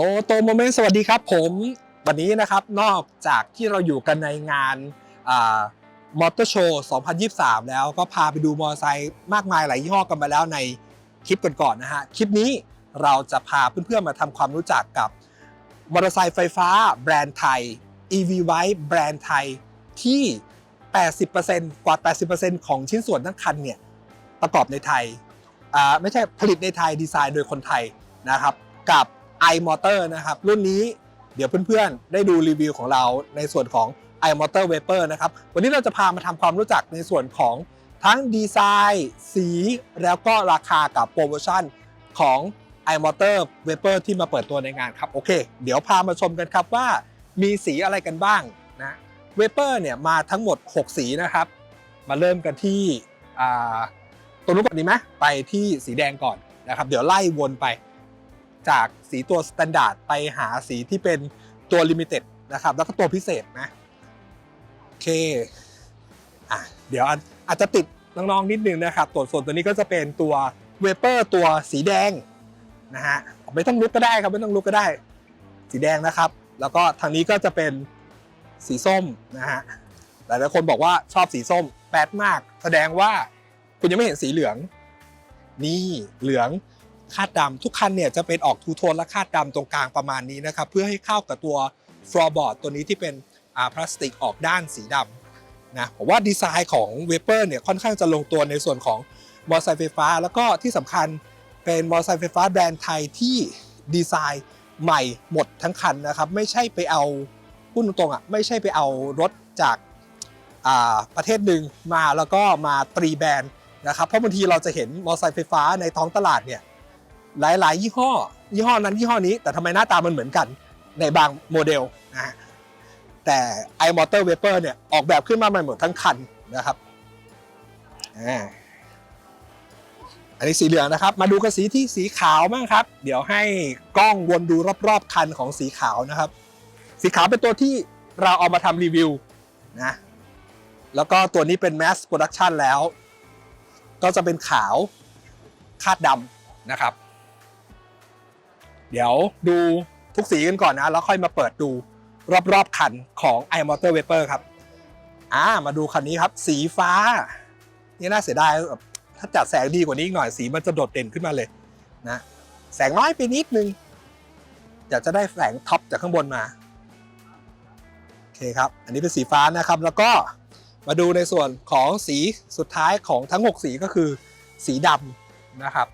โมโตโมเมนต์สวัสดีครับผมวันนี้นะครับนอกจากที่เราอยู่กันในงานมอเตอร์โชว์ 2023 แล้วก็พาไปดูมอเตอร์ไซค์มากมายหลายยี่ห้อกันมาแล้วในคลิปก่อนๆนะฮะคลิปนี้เราจะพาเพื่อนๆมาทำความรู้จักกับมอเตอร์ไซค์ไฟฟ้าแบรนด์ไทย EV w i แบรนด์ไทยที่ 80%กว่า 80%ของชิ้นส่วนทั้งคันเนี่ยประกอบในไทยไม่ใช่ผลิตในไทยดีไซน์โดยคนไทยนะครับกับ iMotor นะครับ รุ่นนี้เดี๋ยวเพื่อนๆ ได้ดูรีวิวของเราในส่วนของ iMotor Vapor นะครับ วันนี้เราจะพามาทำความรู้จักในส่วนของทั้งดีไซน์ สีแล้วก็ราคากับโปรโมชั่นของ iMotor Vapor ที่มาเปิดตัวในงานครับ โอเค เดี๋ยวพามาชมกันครับว่ามีสีอะไรกันบ้างนะ Vapor เนี่ยมาทั้งหมด 6 สีนะครับ มาเริ่มกันที่ตัวนู้นก่อนดีไหมไปที่สีแดงก่อนนะครับ เดี๋ยวไล่วนไป จากสีตัวสแตนดาร์ดไปหาสีที่เป็นตัวลิมิเต็ดนะครับ แล้วก็ตัวพิเศษนะ โอเคอะเดี๋ยวอาจจะติดน้องๆนิดนึงนะครับตัวส่วนตัวนี้ก็จะเป็นตัวเวเปอร์ตัวสีแดงนะฮะไม่ต้องลุกก็ได้ครับไม่ต้องลุกก็ได้ สีแดงนะครับ แล้วก็ทางนี้ก็จะเป็นสีส้มนะฮะหลายๆคนบอกว่าชอบสีส้มแปดมาก แสดงว่าคุณยังไม่เห็นสีเหลือง นี่เหลือง คาดดำทุกคันเนี่ยจะเป็นออกทูโทนและคาดดำตรงกลางประมาณนี้นะครับเพื่อให้เข้ากับตัวฟลอร์บอร์ดตัวนี้ที่เป็นอ่าพลาสติกออกด้านสีดำนะผมว่าดีไซน์ของเวเปอร์เนี่ยค่อนข้างจะลงตัวในส่วนของมอเตอร์ไซค์ไฟฟ้า แล้วก็ที่สำคัญเป็นมอเตอร์ไซค์ไฟฟ้าแบรนด์ไทยที่ดีไซน์ใหม่หมดทั้งคันนะครับไม่ใช่ไปเอาพูดตรงๆอะไม่ใช่ไปเอารถจากาประเทศหนึ่งมาแล้วก็มาตรีแบรนด์นะครับเพราะบางทีเราจะเห็นมอเตอร์ไซค์ไฟฟ้าในท้องตลาดเนี่ย หลาย ๆ ยี่ห้อ ยี่ห้อนั้นยี่ห้อนี้ แต่ทำไมหน้าตามันเหมือนกันในบางโมเดลนะฮะแต่ iMotor Vapor เนี่ยออกแบบขึ้นมาใหม่หมดทั้งคันนะครับอันนี้สีเหลืองนะครับ มาดูกันสีที่สีขาวบ้างครับ เดี๋ยวให้กล้องวนดูรอบๆคันของสีขาวนะครับ สีขาวเป็นตัวที่เราเอามาทำรีวิวนะแล้วก็ตัวนี้เป็น Mass Production แล้ว ก็จะเป็นขาวคาดดำนะครับ เดี๋ยวดูทุกสีกันก่อนนะ แล้วค่อยมาเปิดดูรอบๆคันของ iMotor Vapor ครับ อ่า มาดูคันนี้ครับ สีฟ้า นี่น่าเสียดายแบบถ้าจัดแสงดีกว่านี้อีกหน่อยสีมันจะโดดเด่นขึ้นมาเลยนะ แสงน้อยไปนิดนึง อยากจะได้แสงท็อปจากข้างบนมา โอเคครับ อันนี้เป็นสีฟ้านะครับ แล้วก็มาดูในส่วนของสีสุดท้ายของทั้ง 6 สีก็คือ สีดำนะครับ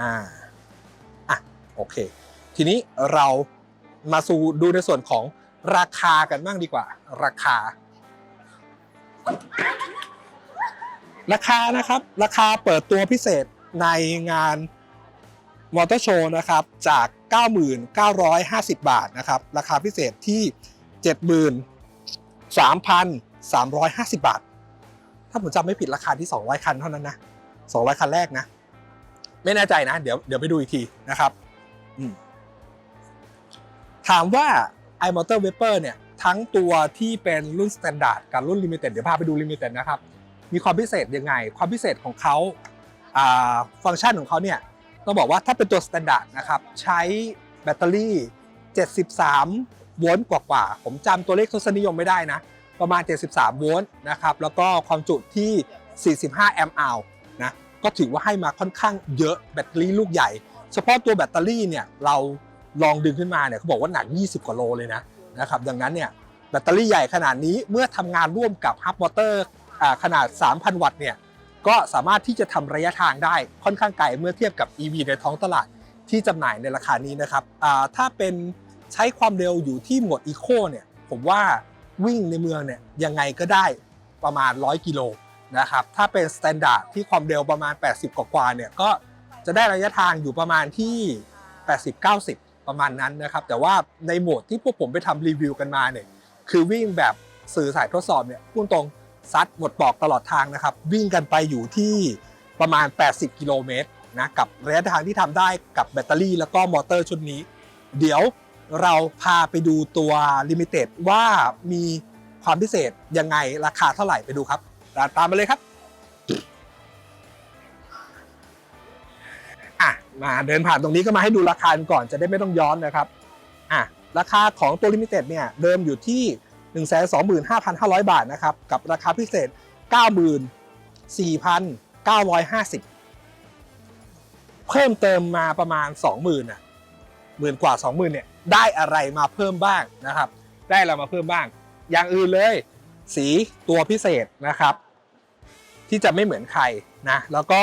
อ่าอะโอเค ทีนี้เรามาสู่ดูในส่วนของราคากันบ้างดีกว่า ราคา ราคานะครับ ราคาเปิดตัวพิเศษในงานมอเตอร์โชว์นะครับจาก 9,950 บาทนะครับ ราคาพิเศษที่ 73,350 บาท ถ้าผมจำไม่ผิดราคาที่ 200 คันเท่านั้นนะ 200 คันแรกนะ ไม่แน่ใจนะ เดี๋ยวเดี๋ยวไปดูอีกทีนะครับถามว่า iMotor Vapor เนี่ย ทั้งตัวที่เป็นรุ่น Standard กับรุ่น Limited เดี๋ยวพาไปดู Limited นะครับ มีความพิเศษยังไง ความพิเศษของเขาฟังก์ชันของเขาเนี่ยต้องบอกว่าถ้าเป็นตัว Standard นะครับ ใช้แบตเตอรี่ 73 โวลต์กว่าๆ ผมจำตัวเลขทศนิยมไม่ได้นะ ประมาณ 73 โวลต์นะครับ แล้วก็ความจุที่ 45 แอมป์อาวนะ ก็ถือว่าให้มาค่อนข้างเยอะแบตเตอรี่ลูกใหญ่ เฉพาะตัวแบตเตอรี่เนี่ยเราลองดึงขึ้นมาเนี่ยเขาบอกว่าหนัก 20 กว่าโลเลยนะนะครับดังนั้นเนี่ยแบตเตอรี่ใหญ่ขนาดนี้เมื่อทำงานร่วมกับฮับมอเตอร์ขนาด 3,000 วัตต์เนี่ยก็สามารถที่จะทำระยะทางได้ค่อนข้างไกลเมื่อเทียบกับ EV ในท้องตลาดที่จำหน่ายในราคานี้นะครับถ้าเป็นใช้ความเร็วอยู่ที่โหมด Eco เนี่ยผมว่าวิ่งในเมืองเนี่ยยังไงก็ได้ประมาณ 100 กิโล นะครับ ถ้าเป็นสแตนดาร์ดที่ความเร็วประมาณ 80 กว่าๆเนี่ยก็จะได้ระยะทางอยู่ประมาณที่ 80-90 ประมาณนั้นนะครับ แต่ว่าในโหมดที่พวกผมไปทำรีวิวกันมาเนี่ยคือวิ่งแบบสื่อสายทดสอบเนี่ยพูดตรงซัดหมดปอกตลอดทางนะครับ วิ่งกันไปอยู่ที่ประมาณ 80 กิโลเมตรนะกับระยะทางที่ทำได้กับแบตเตอรี่แล้วก็มอเตอร์ชุดนี้ เดี๋ยวเราพาไปดูตัว Limited ว่ามีความพิเศษยังไงราคาเท่าไหร่ไปดูครับ ตามมาเลยครับอะมาเดินผ่านตรงนี้ก็มาให้ดูราคาก่อนจะได้ไม่ต้องย้อนนะครับอะราคาของตัวลิมิเต็ดเนี่ยเดิมอยู่ที่ 125,500 บาทนะครับ กับราคาพิเศษ 94,950 เพิ่มเติมมาประมาณ 20,000อะหมื่นกว่า 20,000เนี่ยได้อะไรมาเพิ่มบ้างนะครับ ได้อะไรมาเพิ่มบ้าง อย่างอื่นเลย สีตัวพิเศษนะครับ ที่จะไม่เหมือนใครนะ แล้วก็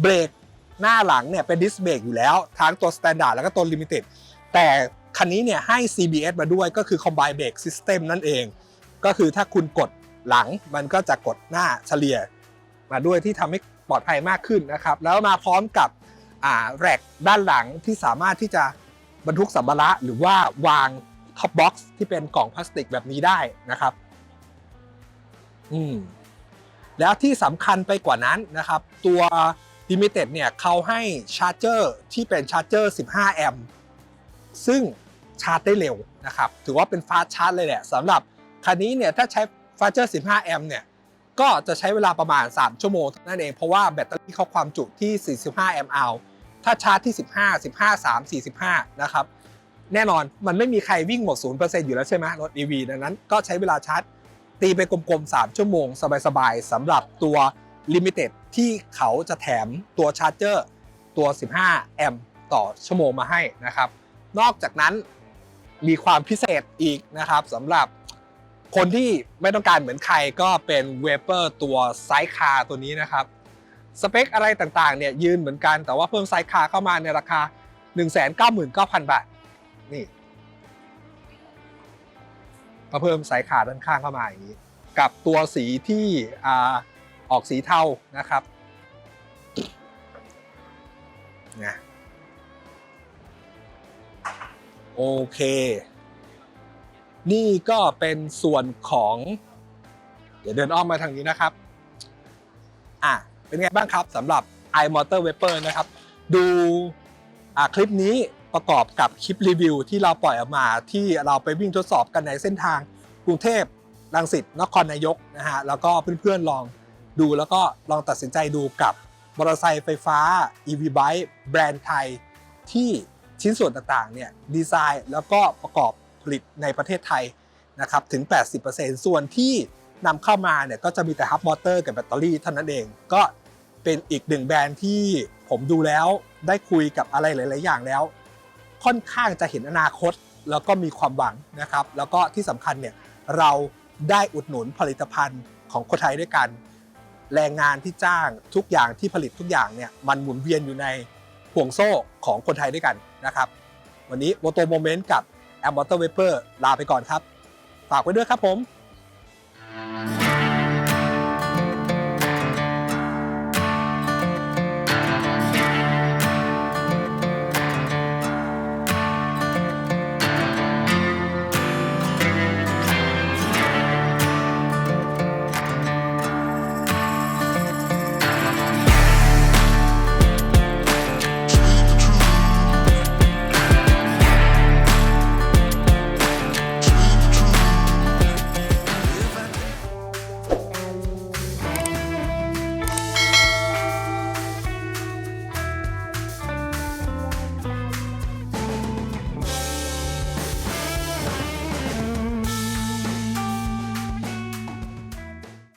เบรกหน้าหลังเนี่ยเป็นดิสเบรกอยู่แล้วทั้งตัว Standard แล้วก็ตัว Limited แต่คันนี้เนี่ยให้ CBS มาด้วยก็คือ Combine Brake System นั่นเอง ก็คือถ้าคุณกดหลังมันก็จะกดหน้าเฉลี่ย มาด้วยที่ทำให้ปลอดภัยมากขึ้นนะครับ แล้วมาพร้อมกับแรกด้านหลังที่สามารถที่จะบรรทุกสัมภาระหรือว่าวางท็อปบ็อกซ์ที่เป็นกล่องพลาสติกแบบนี้ได้นะครับ อืมแล้วที่สำคัญไปกว่านั้นนะครับ ตัว Limited เนี่ยเขาให้ชาร์จเจอร์ที่เป็นชาร์จเจอร์15 แอมป์ซึ่งชาร์จได้เร็วนะครับ ถือว่าเป็นฟาสชาร์จเลยแหละสำหรับคันนี้เนี่ยถ้าใช้ฟาสเจอร์15 แอมป์เนี่ยก็จะใช้เวลาประมาณ 3 ชั่วโมงนั่นเอง เพราะว่าแบตเตอรี่เขาความจุที่ 45 แอมป์เอาถ้าชาร์จที่ 15 15 3 45 นะครับ แน่นอนมันไม่มีใครวิ่งหมด 0%อยู่แล้วใช่ไหมรถ EV ดังนั้นก็ใช้เวลาชาร์จ ตีไปกลมๆ 3 ชั่วโมง สบายๆสำหรับตัว Limited ที่เขาจะแถมตัวชาร์จเจอร์ตัว 15 แอมป์ต่อชั่วโมงมาให้นะครับ นอกจากนั้นมีความพิเศษอีกนะครับสำหรับคนที่ไม่ต้องการเหมือนใครก็เป็นเวเปอร์ตัวไซส์คาร์ตัวนี้นะครับ สเปคอะไรต่างๆเนี่ยยืนเหมือนกันแต่ว่าเพิ่มไซส์คาร์เข้ามาในราคา 199,000 บาทนี่ ก็เพิ่มไซส์คาด้านข้างเข้ามาอย่างนี้ กับตัวสีที่ออกสีเทานะครับนะโอเค นี่ก็เป็นส่วนของ เดี๋ยวเดินอ้อมมาทางนี้นะครับอะเป็นไงบ้างครับสำหรับ iMotor Vapor นะครับ ดูคลิปนี้ ประกอบกับคลิปรีวิวที่เราปล่อยออกมาที่เราไปวิ่งทดสอบกันในเส้นทางกรุงเทพรังสิตนครนายกนะฮะแล้วก็เพื่อนๆลองดูแล้วก็ลองตัดสินใจดูกับมอเตอร์ไซค์ไฟฟ้า EV Bike แบรนด์ไทย ที่ชิ้นส่วนต่างๆเนี่ยดีไซน์แล้วก็ประกอบผลิตในประเทศไทยนะครับถึง 80%ส่วนที่นำเข้ามาเนี่ยก็จะมีแต่ฮับมอเตอร์กับแบตเตอรี่เท่านั้นเอง ก็เป็นอีกหนึ่งแบรนด์ที่ผมดูแล้วได้คุยกับอะไรหลาย ๆ อย่างแล้ว ค่อนข้างจะเห็นอนาคต แล้วก็มีความหวังนะครับ แล้วก็ที่สำคัญเนี่ยเราได้อุดหนุนผลิตภัณฑ์ของคนไทยด้วยกัน แรงงานที่จ้างทุกอย่างที่ผลิตทุกอย่างเนี่ยมันหมุนเวียนอยู่ในห่วงโซ่ของคนไทยด้วยกันนะครับ วันนี้โมโตโมเมนต์กับแอมบอเตอร์เวเปอร์ลาไปก่อนครับ ฝากไว้ด้วยครับผม